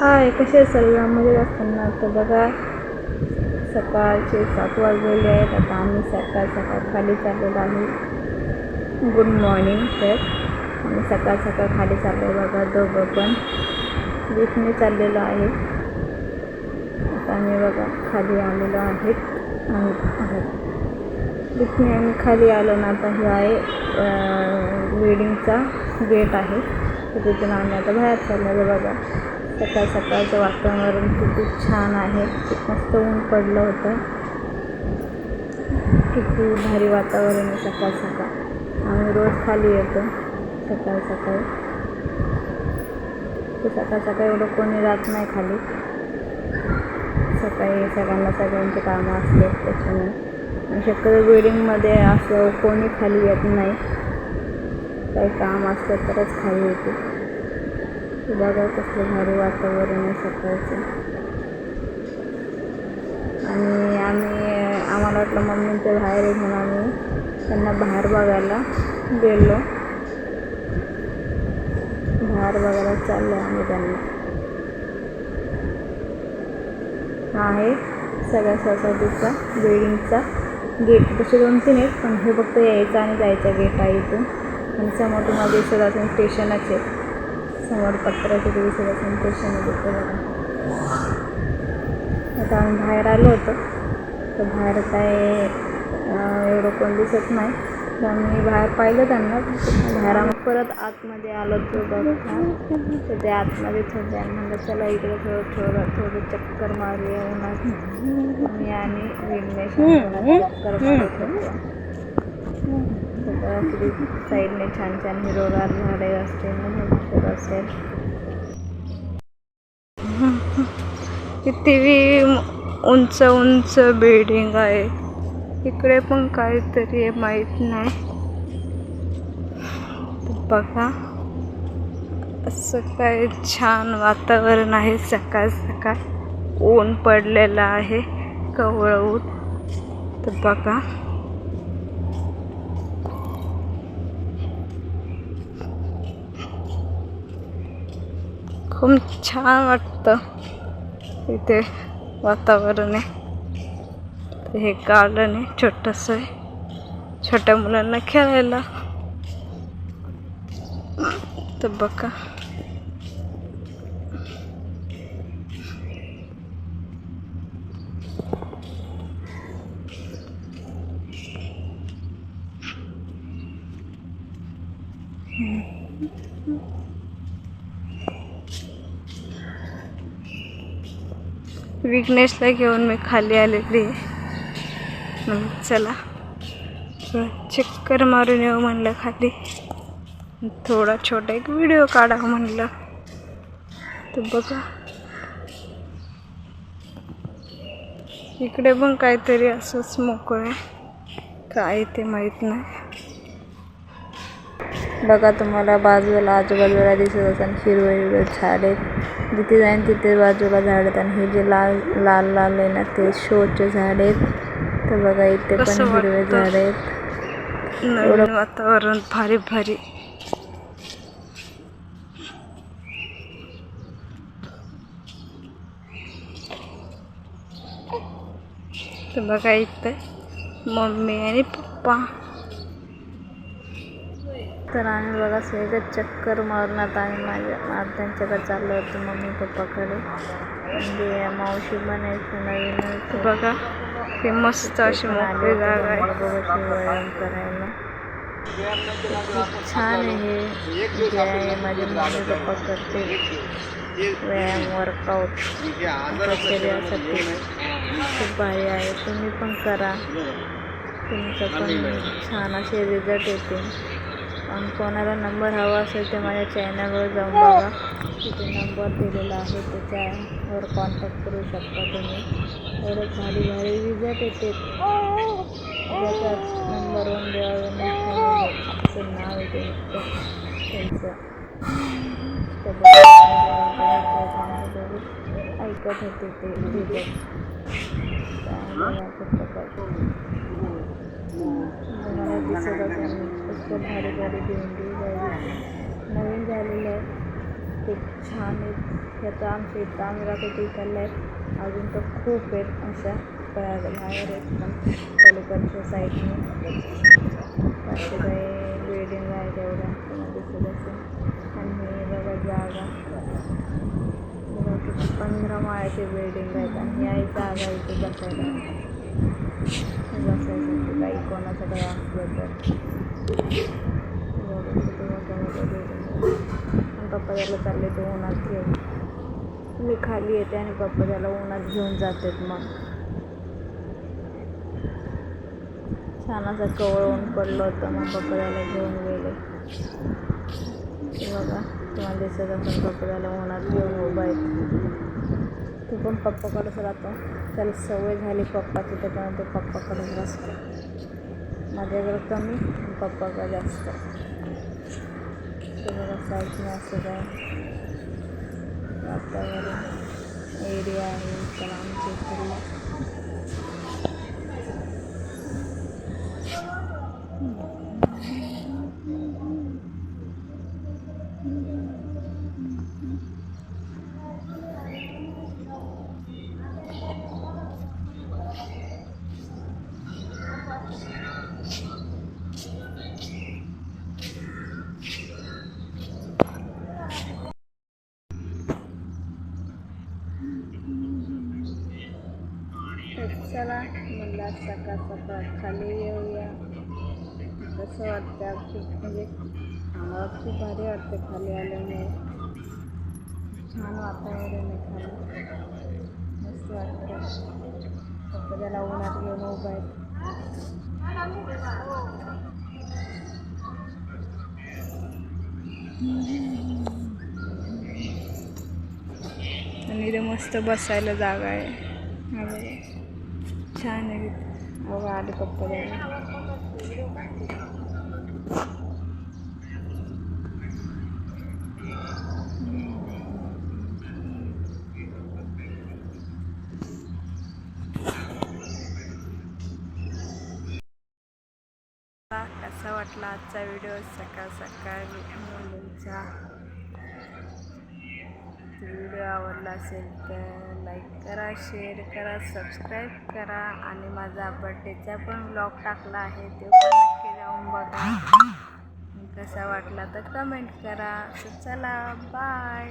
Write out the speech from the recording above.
हाय कसे सलगामध्ये असताना तर बघा सकाळचे सात वाजलेले आहेत. आता आम्ही सकाळ सकाळ खाली चाललेलो आहे गुड मॉर्निंग तर आम्ही सकाळ सकाळ खाली चाललो बघा दोघं पण. लिफ्टने चाललेलो आहे. आता आम्ही बघा खाली आलेलो आहेत. आणि आहोत. लिफ्टने आम्ही खाली आलो ना आता हे आहे वेडिंगचा गेट आहे. तर तिथून आम्ही आता बाहेर चाललेलो बघा. सकाळ सकाळचं वातावरण किती छान आहे. मस्त ऊन पडलं होतं. किती भारी वातावरण आहे सकाळ सकाळ. आम्ही रोज खाली येतो सकाळ सकाळी. तर सकाळ सकाळी एवढं कोणी जात नाही खाली. सकाळी सगळ्यांना सगळ्यांचे कामं असले त्याच्यामुळे. शक्यतो बिल्डिंगमध्ये असं कोणी खाली येत नाही. काही काम असलं तरच खाली येते. बघा कसलं भारी वातावरण आहे. सकाळचं आणि आम्ही आम्हाला वाटलं मम्मी ते बाहेर आहे म्हणून आम्ही त्यांना बाहेर बघायला गेलो. बाहेर बघायला चाललो आम्ही त्यांना. हा आहे सगळ्या सोसायटीचा बिल्डिंगचा गेट तसे दोन तीन आहेत पण हे फक्त यायचं आणि जायचं गेट आहे इथून. आणि समोर तुम्हाला दिसत असेल स्टेशनच आहे. समोर पत्र्याचे ते स्टेशन आहे तिथे बघा. आता आम्ही बाहेर आलो होतो. तर बाहेर काय एवढं कोण दिसत नाही. तर आम्ही बाहेर पाहिलं त्यांना. बाहेर आम्ही परत आतमध्ये आलो तर बघा. तर ते आतमध्ये थोडं म्हणलं चला इकडे थोडं थोडं थोडं चक्कर मारूया. उन्हात मी आणि चक्कर मारत होतो. तर किती साईडने छान छान हिरोगार झाडे असते भरपूर असेल. किती उंच उंच बिल्डिंग आहे. इकडे पण काहीतरी आहे माहीत नाही. बघा. असं काय छान वातावरण आहे सकाळ सकाळ. ऊन पडलेलं आहे कवळ ऊन. तर बघा. खूप छान वाटतं इथे वातावरण आहे. हे गार्डन आहे छोटंसं आहे. छोट्या मुलांना खेळायला. तर बघा. विघ्नेशला घेऊन मी खाली आलेली. आहे मग चला चक्कर मारून येऊ म्हणलं खाली. थोडा छोटा एक व्हिडिओ काढावं म्हणलं. तर बघा. इकडे पण काहीतरी असंच मोकळं आहे. काय ते माहीत नाही. बघा तुम्हाला बाजूला आजूबाजूला दिसत असेल हिरवं हिरवं झाड. आहेत जिथे जाईन तिथे बाजूला झाड आहेत आणि हे जे लाल लाल लाल आहे ना ते शोचे झाड आहेत. तर बघा इथे पण हिरवे? झाड आहेत. नवीन वातावरण भारी भारी. तर बघा इथं मम्मी आणि पप्पा. तर आम्ही बघा सहजच चक्कर मारून आता आम्ही माझ्या त्यांच्याकडे चाललो होतो मम्मी पप्पाकडे. म्हणजे मावशी बनायचं नवीन बघा ही मस्त अशी मोकळी जागा आहे. व्यायाम करायला. खूप छान आहे हे. जे आहे माझे मम्मी पप्पा करते व्यायाम वर्कआउट शरीरासाठी खूप भारी आहे. तुम्ही पण करा. तुमचं पण छान असे रिझल्ट येतील. आणि कोणाला नंबर हवा असेल तर माझ्या चॅनलवर जाऊन बघा. तिथे नंबर दिलेला आहे त्याच्यावर कॉन्टॅक्ट करू शकता तुम्ही. एवढं भारी भारी रिझल्ट येते. ज्याच्यात नंबर वन देवाचं नाव येते. त्यांचं. ऐकत होते ते. रिझल्ट सोबत मला दिसत पुष्कळ भारी भारी भेंडी नवीन झालेलं आहे. खूप छान आहेत ह्याचा आमच्या इथं आम्ही राहतो तिकडल्या आहेत. अजून तर खूप आहेत अशा बाहेर बाहेर आहेत पण पलीकडच्या साईडने असे काही बिल्डिंग आहे तेवढ्या दिसत असेल. आणि हे बघा जागा. बघा किती पंधरा माळ्याची बिल्डिंग आहेत आणि ही जागा इथे बसायला. बसायला. कोणाचं काही तर. आणि पप्पा त्याला चालले ते उन्हात घेऊन. मी खाली येते आणि पप्पा त्याला उन्हात घेऊन जातात मग. छान असं कवळ ऊन पडलं होतं मग पप्पा त्याला घेऊन गेले. ते बघा तुम्हाला दिसत असेल पप्पा त्याला उन्हात घेऊन उभा आहे. तो पण पप्पाकडेच राहतो. त्याला सवय झाली पप्पाची त्याच्यामुळे तो पप्पाकडेच असतो माझ्याकडे कमी आणि पप्पाकडे जास्त ते बघा साईडने असं तर चला म्हणलं सकाळ सकाळ खाली येऊया. कसं वाटतं खूप म्हणजे आम्हाला खूप भारी वाटतं खाली आल्यामुळे. छान वातावरण आहे खाली. मस्त वाटतं फक्त त्याला उन्हात घेऊन उभं आहे. आणि इथे मस्त बसायला जागा आहे. छान आहेत बघा आले पप्पा कसा वाटला आजचा व्हिडिओ सकाळ सकाळ मुलींचा व्हिडिओ आवडला असेल तर लाईक करा शेअर करा सबस्क्राईब करा आणि माझा बड्डेचा पण ब्लॉग टाकला आहे ते पण नक्की जाऊन बघा. कसा वाटला तर कमेंट करा. तर चला बाय